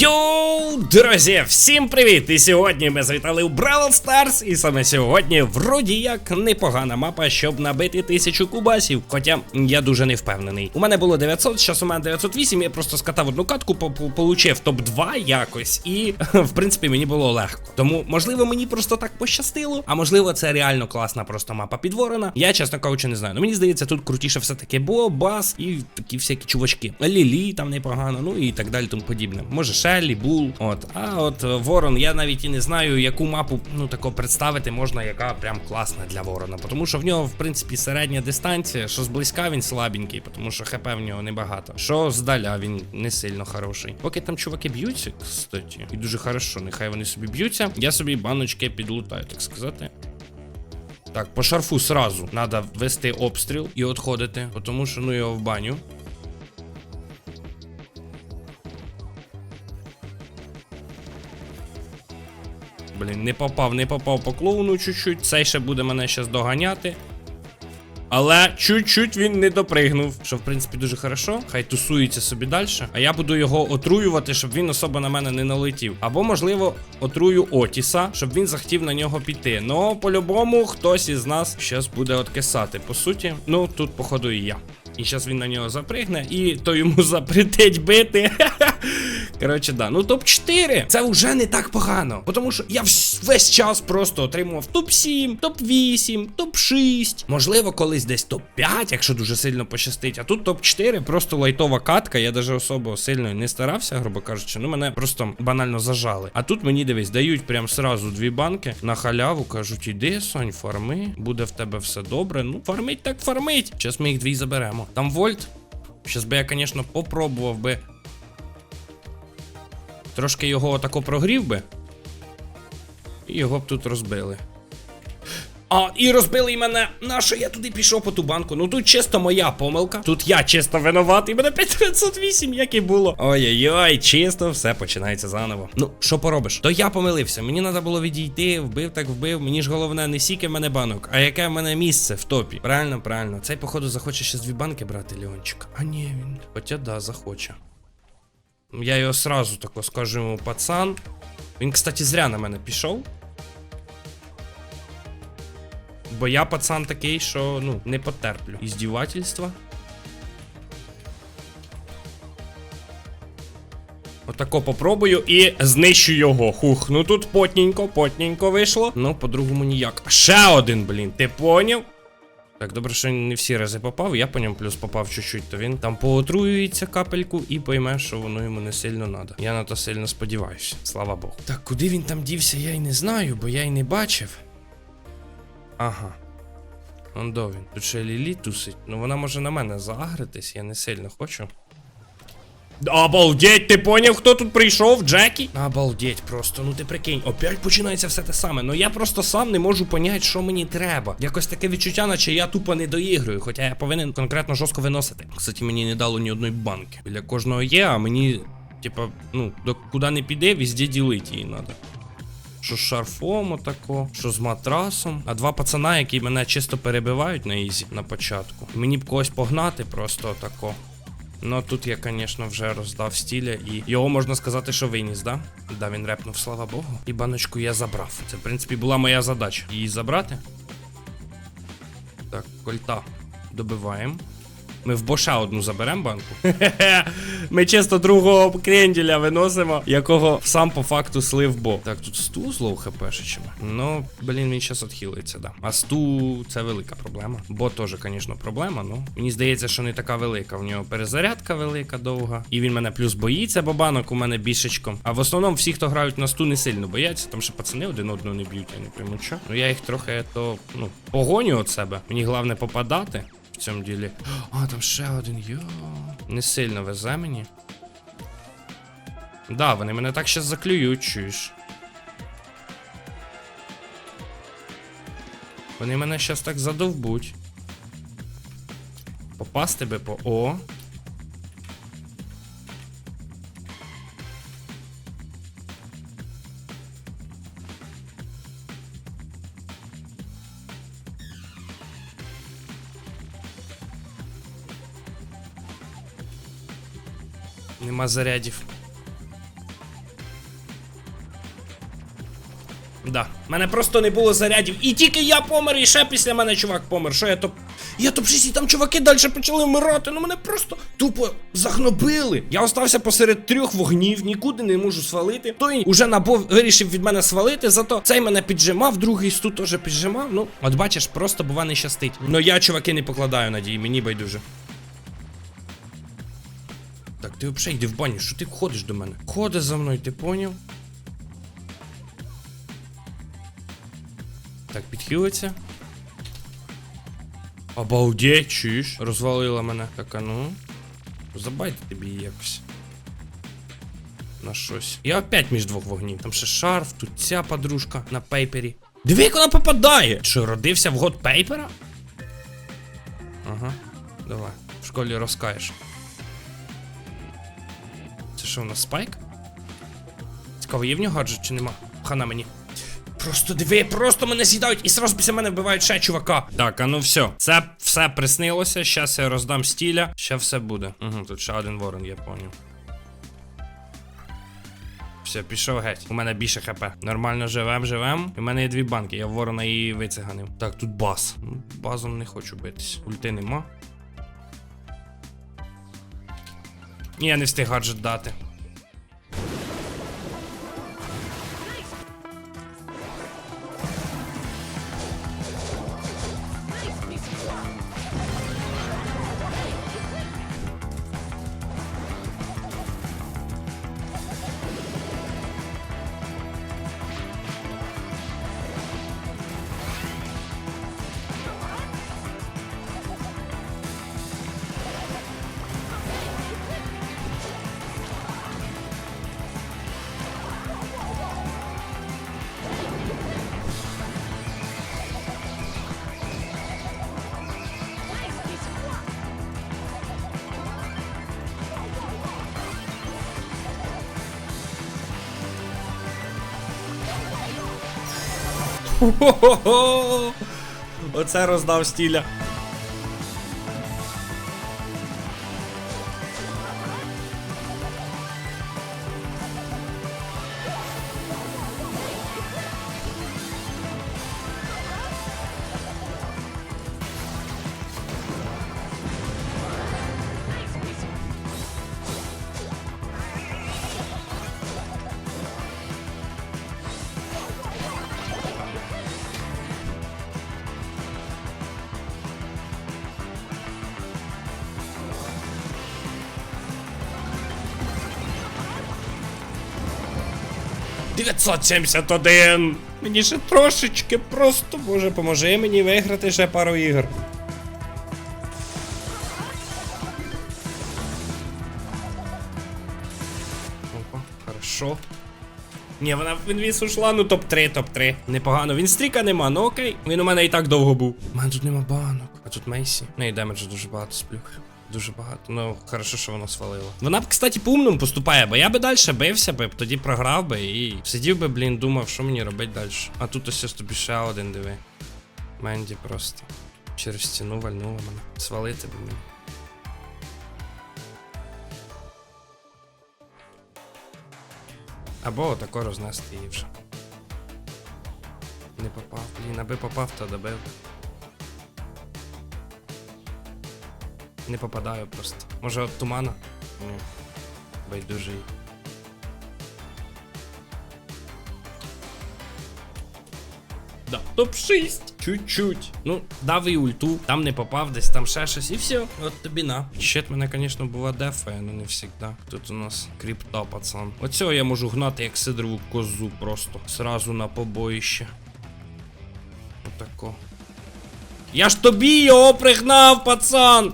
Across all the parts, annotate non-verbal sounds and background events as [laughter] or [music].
Йоу, друзі, всім привіт! І сьогодні ми завітали у Бравл Старс, і саме сьогодні вроді як непогана мапа, щоб набити тисячу кубасів. Хоча я дуже не впевнений. У мене було 900, зараз у мене 908, я просто скатав одну катку, по- по- получив топ-2 якось, і [laughs] в принципі мені було легко. Тому, можливо, мені просто так пощастило, а можливо, це реально класна просто мапа підворена. Я, чесно кажучи, не знаю. Ну мені здається, тут крутіше все-таки Бо, Бас і такі всякі чувачки. Лілі там непогано, ну і так далі, тому подібне. Може, Шеллі, Бул. От. А от е, Ворон, я навіть і не знаю, яку мапу ну тако представити можна, яка прям класна для Ворона. Тому що в нього, в принципі, середня дистанція, що зблизька він слабенький, тому що ХП в нього небагато. Що здаля він не сильно хороший. Поки там чуваки б'ються, кстати, і дуже хорошо, нехай вони собі б'ються. Я собі баночки підлутаю, так сказати. Так, по шарфу сразу треба вести обстріл і відходити, тому що ну його в баню. Блін, не попав, не попав по клоуну чуть-чуть. Цей ще буде мене зараз доганяти. Але чуть-чуть він не допригнув, що в принципі дуже хорошо. Хай тусується собі далі. А я буду його отруювати, щоб він особо на мене не налетів. Або, можливо, отрую Отіса, щоб він захотів на нього піти. Ну, по-любому, хтось із нас зараз буде откисати. По суті, ну тут, походу, і я. І зараз він на нього запригне, і то йому [laughs] запретить бити. [laughs] Коротше, да. Ну, топ-4 це вже не так погано. Тому що я вс- весь час просто отримував топ-7, топ-8, топ-6. Можливо, колись десь топ-5, якщо дуже сильно пощастить. А тут топ-4, просто лайтова катка. Я даже особо сильно не старався, грубо кажучи. Ну, мене просто банально зажали. А тут мені дивись, дають прям сразу дві банки на халяву. Кажуть, іди, Сонь, фарми, буде в тебе все добре. Ну, фармить так фармить. Зараз ми їх дві заберемо. Там вольт. Щас би я, звісно, попробував би Трошки його отако прогрів би. І його б тут розбили. А, і розбили й мене. Нащо я туди пішов по ту банку? Ну тут чисто моя помилка. Тут я чисто винуватий. Мене 508, як і було. Ой-ой-ой, чисто, все починається заново. Ну, що поробиш? То я помилився. Мені треба було відійти, вбив так вбив. Мені ж головне не сіки в мене банок, а яке в мене місце в топі. Правильно, правильно. Цей, походу, захоче ще дві банки брати, Леончик. А ні, він. Хоча да, захоче. Я його сразу тако скажу йому пацан. Він, кстати, зря на мене пішов. Бо я пацан такий, що ну, не потерплю. Іздівательства. Отако попробую і знищу його. Хух, ну тут потненько, потненько вийшло. Ну, по-другому ніяк. Ще один, блін, ти поняв? Так, добре, що не всі рази попав, я по ньому плюс попав чуть-чуть, то він там поотруюється капельку і пойме, що воно йому не сильно надо. Я на то сильно сподіваюся. Слава Богу. Так, куди він там дівся, я й не знаю, бо я й не бачив. Ага. Он до він. Тут ще Лілі тусить. Ну вона може на мене заагритись, я не сильно хочу. Обалдеть, ти поняв, хто тут прийшов? Джекі? Обалдеть просто, ну ти прикинь, опять починається все те саме. Ну я просто сам не можу поняти, що мені треба. Якось таке відчуття, наче я тупо не доіграю, хоча я повинен конкретно жорстко виносити. Кстати, мені не дало ні одної банки. Біля кожного є, а мені, типа, ну, до куди не піде, везде ділити її треба. Що з шарфом отако, що з матрасом. А два пацана, які мене чисто перебивають на ізі на початку. Мені б когось погнати просто отако. Ну тут я, звісно, вже роздав стіля і його можна сказати, що виніс, да? Да, він репнув, слава Богу. І баночку я забрав. Це, в принципі, була моя задача. Її забрати. Так, кольта добиваємо. Ми в боша одну заберемо банку. [laughs] Ми чисто другого кренділя виносимо, якого сам по факту слив бо. Так, тут сту злов хпшечимо. Ну, блін, він зараз відхилиться, да. А сту це велика проблема. Бо теж, звісно, проблема. Ну мені здається, що не така велика. В нього перезарядка велика, довга. І він мене плюс боїться, бо банок у мене більшечком. А в основному всі, хто грають на сту, не сильно бояться, тому що пацани один одного не б'ють, я не пойму що. Ну я їх трохи то, ну, погоню від себе. Мені головне попадати цьому ділі. А, там ще один, йо. Не сильно везе мені. Да, вони мене так щас заклюють, чуєш. Вони мене щас так задовбуть. Попасти би по О. Нема зарядів. Да, мене просто не було зарядів. І тільки я помер, і ще після мене чувак помер. Що я топ. Я топ 6 і там чуваки далі почали вмирати. Ну мене просто тупо загнобили. Я остався посеред трьох вогнів, нікуди не можу свалити. Той уже набов вирішив від мене свалити, зато цей мене піджимав, другий тут теж піджимав. Ну, от бачиш, просто бува не щастить. Ну я чуваки не покладаю надії, мені байдуже. Так, ти взагалі йди в баню, що ти ходиш до мене? Ходи за мною, ти поняв? Так, підхилиться. Обалдеть, чуєш? Розвалила мене. Так, а ну. Забайте тобі якось. На щось. Я опять між двох вогнів. Там ще шарф, тут ця подружка на пейпері. Диви, як вона попадає! Що, родився в год пейпера? Ага. Давай. В школі розкаєш. Що у нас спайк? Цікаво, є в нього гаджет чи нема? Хана мені. Просто диви, просто мене з'їдають і сразу після мене вбивають ще чувака. Так, а ну все. Це все приснилося. Щас я роздам стіля. Ще все буде. Угу, тут ще один ворон, я поняв. Все, пішов геть. У мене більше хп. Нормально живем, живем. У мене є дві банки, я ворона її вициганив. Так, тут бас. Ну, Базом не хочу битись. Ульти нема. Ні, я не встиг гаджет дати. Оце роздав стіля. — 971! Мені ще трошечки просто, боже, поможи мені виграти ще пару ігор. Опа, хорошо. Ні, вона в ушла, ну топ-3, топ-3. Непогано. Він стріка нема, ну окей. Він у мене і так довго був. У мене тут нема банок. А тут Мейсі. Ну і демеджу дуже багато сплюх. Дуже багато. Ну, хорошо, що воно свалило. Вона б, кстати, по умному поступає, бо я би далі бився би, тоді програв би і сидів би, блін, думав, що мені робити далі. А тут ось тобі ще один диви. Менді просто. Через стіну вальнула мене. Свалити би мені. Або отако рознести її вже. Не попав, блін, аби попав, то добив. Не попадаю просто. Може от тумана? Ні. Байдужий. Да, топ-6. Чуть-чуть. Ну, дав і ульту, там не попав, десь там ще щось, і все. От тобі на. Щит мене, звісно, була дефає, але не завжди. Тут у нас кріпта, пацан. Оцього я можу гнати як сидорову козу просто. Сразу на побоїще. Отако. Я ж тобі його пригнав, пацан!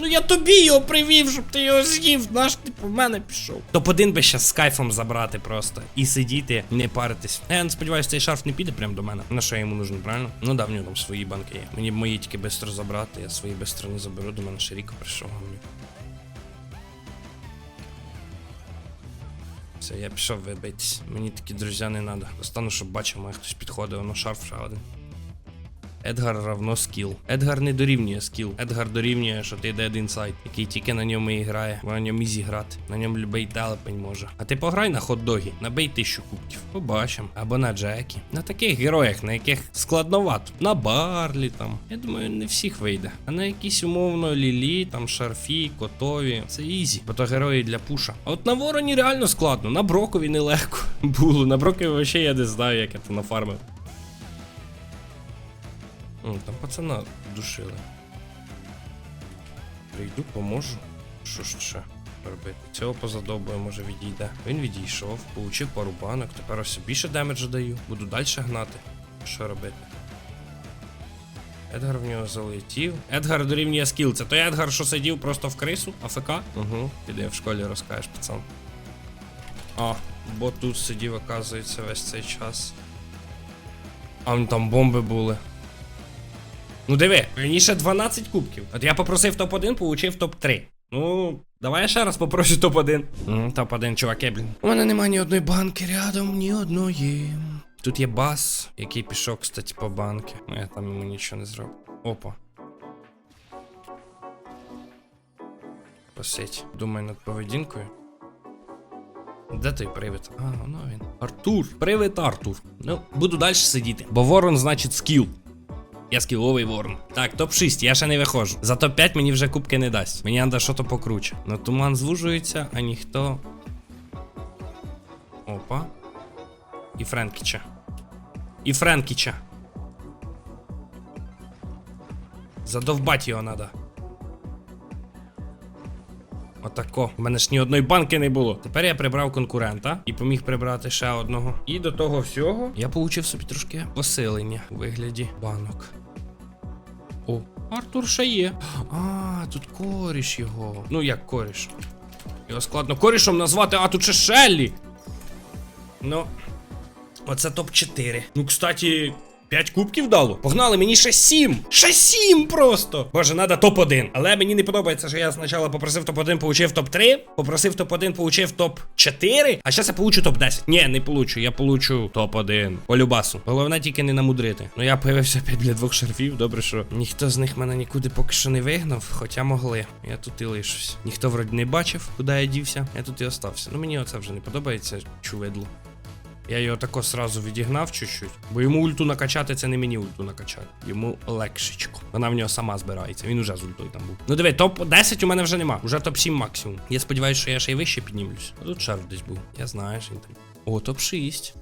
Ну я тобі його привів, щоб ти його з'їв, наш ти по мене пішов. Топ-1 би щас з кайфом забрати просто. І сидіти, не паритись. Е, Я не сподіваюся, цей шарф не піде прямо до мене. На що йому нужен, правильно? Ну да, в нього там свої банки є. Мені мої тільки швидко забрати, я свої швидко не заберу, до мене ще рік прийшов. Все, я пішов вибитись. Мені такі друзі не треба. Достану, щоб бачив, має хтось підходив, воно шарф ще один. Едгар равно скіл. Едгар не дорівнює скіл. Едгар дорівнює, що ти один сайт, який тільки на ньому і грає. Бо на ньому і зіграти. На ньому любий телепень може. А ти пограй на хот-догі, набий тисячу кубків. Побачимо. Або на Джекі. На таких героях, на яких складновато. На Барлі там. Я думаю, не всіх вийде. А на якісь умовно Лілі, там шарфі, котові. Це ізі. Бо то герої для пуша. А от на вороні реально складно. На Брокові нелегко [laughs] було. На Брокові взагалі я не знаю, як я то нафармив. О, там пацана душили. Прийду, поможу. Що ж ще робити? Цього позадобує, може відійде. Він відійшов, получив пару банок, тепер ось більше демеджа даю. Буду далі гнати. Що робити? Едгар в нього залетів. Едгар дорівнює скіл. Це той Едгар, що сидів просто в крису, АФК? Угу. Піди в школі розкажеш, пацан. А, бо тут сидів, оказується, весь цей час. А вон там бомби були. Ну диви, раніше 12 кубків. От я попросив топ-1, получив топ-3. Ну, давай я ще раз попрошу топ-1. Mm, топ-1, чуваки, блін. У мене немає ні одної банки рядом, ні одної. Тут є бас, який пішов, кстати, по банки. Ну я там йому нічого не зробив. Опа. Посидь. Думай над поведінкою. Де той привид? А, воно він. Артур. Привид Артур. Ну, буду далі сидіти. Бо ворон значить скіл. Я скіловий ворон. Так, топ-6, я ще не виходжу. За топ-5 мені вже кубки не дасть. Мені треба щось покруче. Ну туман звужується, а ніхто. Опа. І Френкіча. І Френкіча. Задовбать його треба. Отако. У мене ж ні одної банки не було. Тепер я прибрав конкурента і поміг прибрати ще одного. І до того всього я получив собі трошки посилення у вигляді банок. О, Артур Шає. А, тут коріш його. Ну як коріш? Його складно корішом назвати, а тут ще Шеллі. Ну. Оце топ-4. Ну, кстати. 5 кубків дало. Погнали, мені ще 7. Ще 7 просто. Боже, надо топ-1. Але мені не подобається, що я спочатку попросив топ-1, получив топ-3. Попросив топ-1, получив топ-4. А зараз я получу топ-10. Ні, не получу. Я получу топ-1. По любасу. Головне тільки не намудрити. Ну я появився опять для двох шарфів. Добре, що ніхто з них мене нікуди поки що не вигнав, хоча могли. Я тут і лишусь. Ніхто вроді не бачив, куди я дівся. Я тут і остався. Ну мені оце вже не подобається, чувидло. Я його тако сразу відігнав чуть-чуть, бо йому ульту накачати це не мені ульту накачати. Йому легшечко. Вона в нього сама збирається. Він уже з ультою там був. Ну диви, топ 10 у мене вже нема. Уже топ 7 максимум. Я сподіваюся, що я ще й вище піднімлюсь. А тут шарф десь був. Я знаю, що він там. О, топ 6.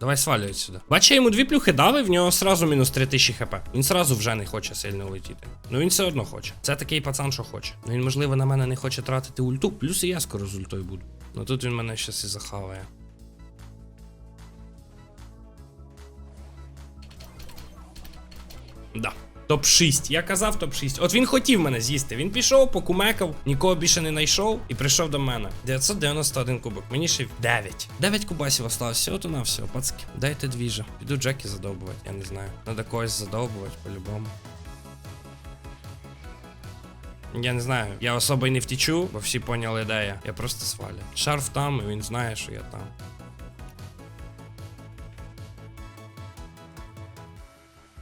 Давай свалюй сюди. Бачу, йому дві плюхи дали, в нього сразу мінус 3000 хп. Він сразу вже не хоче сильно летіти. Ну він все одно хоче. Це такий пацан, що хоче. Ну він, можливо, на мене не хоче тратити ульту, плюс і я скоро з ультою буду. Ну тут він мене щас і захаває. Да. Топ-6. Я казав топ-6. От він хотів мене з'їсти. Він пішов, покумекав, нікого більше не знайшов і прийшов до мене. 991 кубок. Мені ще 9. 9 кубасів осталось. От на все, пацки. Дайте двіжа. Піду Джекі задовбувати, я не знаю. Надо когось задовбувати по-любому. Я не знаю, я особо й не втічу, бо всі поняли, де я. Я просто свалю. Шарф там, і він знає, що я там.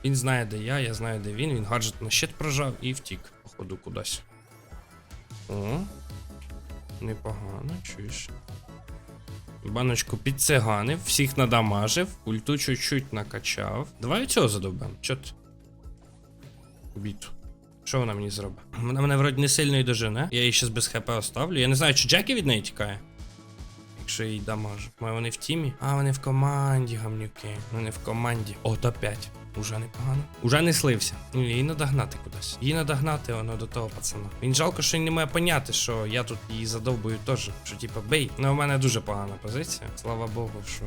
Він знає, де я, я знаю, де він. Він гаджет на щит прожав і втік, походу, кудись. О. Непогано, чуєш. Баночку підциганив, всіх надамажив, ульту чуть-чуть накачав. Давай цього задовбем. Чо ти? Біту. Що вона мені зробить? Вона мене вроді не сильно і дожене. Я її щас без хп оставлю. Я не знаю, чи Джекі від неї тікає. Якщо їй дамажу. Має вони в тімі? А, вони в команді, гамнюки. Вони в команді. О, топ 5. Уже непогано. Уже не слився. Ну, її надо гнати кудись. Її надо гнати воно до того пацана. Він жалко, що не має поняти, що я тут її задовбую теж. Що типа бей. Ну, у мене дуже погана позиція. Слава Богу, що.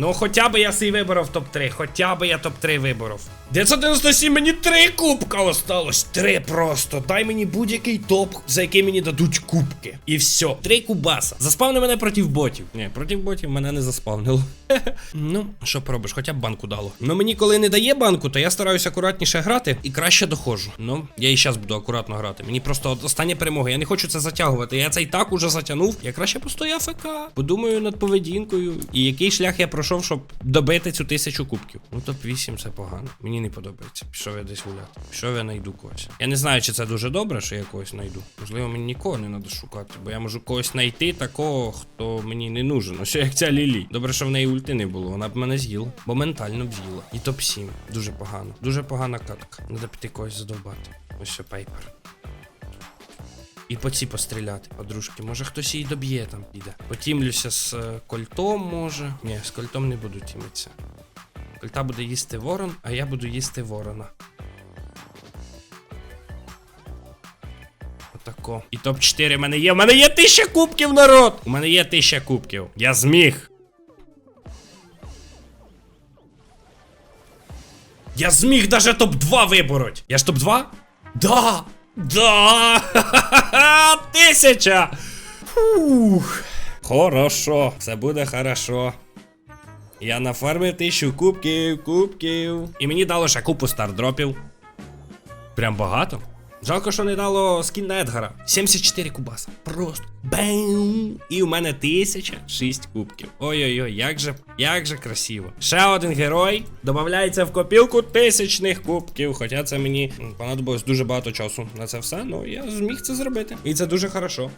Ну, хоча б я свій виборов топ-3, хоча б я топ-3 виборов. 997, мені три кубка осталось. Три просто. Дай мені будь-який топ, за який мені дадуть кубки. І все. Три кубаса. Заспавни мене проти ботів. Ні, проти ботів мене не заспавнило. [laughs] ну, що поробиш, хоча б банку дало. Ну мені коли не дає банку, то я стараюся акуратніше грати і краще доходжу. Ну, я і зараз буду акуратно грати. Мені просто остання перемога. Я не хочу це затягувати. Я це і так уже затягнув. Я краще постою АФК. Подумаю над поведінкою. І який шлях я пройшов, щоб добити цю тисячу кубків. Ну, топ-8 це погано. Мені не подобається. Пішов я десь гуляти. Пішов я знайду когось. Я не знаю, чи це дуже добре, що я когось знайду. Можливо, мені нікого не треба шукати, бо я можу когось знайти такого, хто мені не нужен. Ось як ця Лілі. Добре, що в неї ульти не було. Вона б мене з'їла. Моментально б з'їла. І топ-7. Дуже погано. Дуже погана катка. Треба піти когось задовбати. Ось ще пейпер. І по ці постріляти, подружки. Може хтось її доб'є там піде. Потімлюся з е, кольтом, може. Ні, з кольтом не буду тімитися. Кольта буде їсти ворон, а я буду їсти ворона. Отако. І топ-4 в мене є. У мене є тисяча кубків, народ! У мене є тисяча кубків. Я зміг. Я зміг даже топ-2 вибороть. Я ж топ-2? Да! Да! [laughs] Тисяча! Фух. Хорошо, все буде хорошо. Я нафармив тисячу кубків, кубків. І мені дало ще купу стардропів. Прям багато. Жалко, що не дало скін Едгара. 74 кубаса. Просто бем! І у мене 1006 кубків. Ой-ой-ой, як же, як же красиво. Ще один герой додається в копілку тисячних кубків. Хоча це мені понадобилось дуже багато часу на це все. Ну я зміг це зробити. І це дуже хорошо.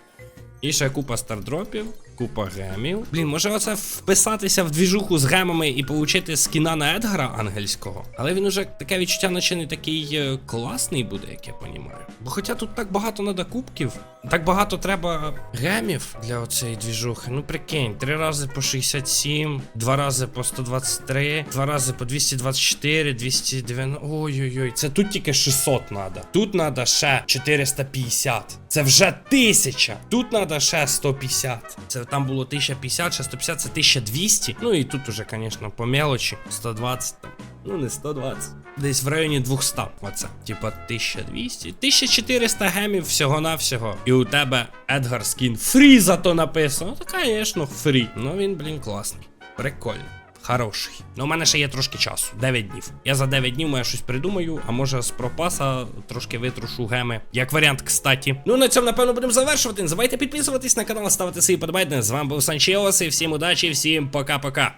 І ще купа стардропів, купа гемів. Блін, може оце вписатися в двіжуху з гемами і получити скіна на Едгара ангельського. Але він уже таке відчуття, наче не такий е, класний буде, як я понімаю. Бо хоча тут так багато надо кубків, так багато треба гемів для оцеї двіжухи. Ну прикинь, три рази по 67, два рази по 123, два рази по 224, 290. Ой-ой-ой, це тут тільки 600 надо. Тут надо ще 450. Це вже 1000. Тут надо ще 150. Це там було 1050, ще 150, це 1200. Ну і тут уже, звісно, по мелочі. 120 там. Ну, не 120. Десь в районі 200. Оце. Типа 1200. 1400 гемів всього-навсього. І у тебе Едгар скін фрі зато написано. Ну, то, звісно, фрі. Ну він, блін, класний. Прикольно. Хороший. Ну, у мене ще є трошки часу. 9 днів. Я за 9 днів я щось придумаю, а може з пропаса трошки витрушу геми. Як варіант, кстати. Ну, на цьому, напевно, будемо завершувати. Не забувайте підписуватись на канал, ставити свої подобайки. З вами був Санчеос, і всім удачі, всім пока-пока.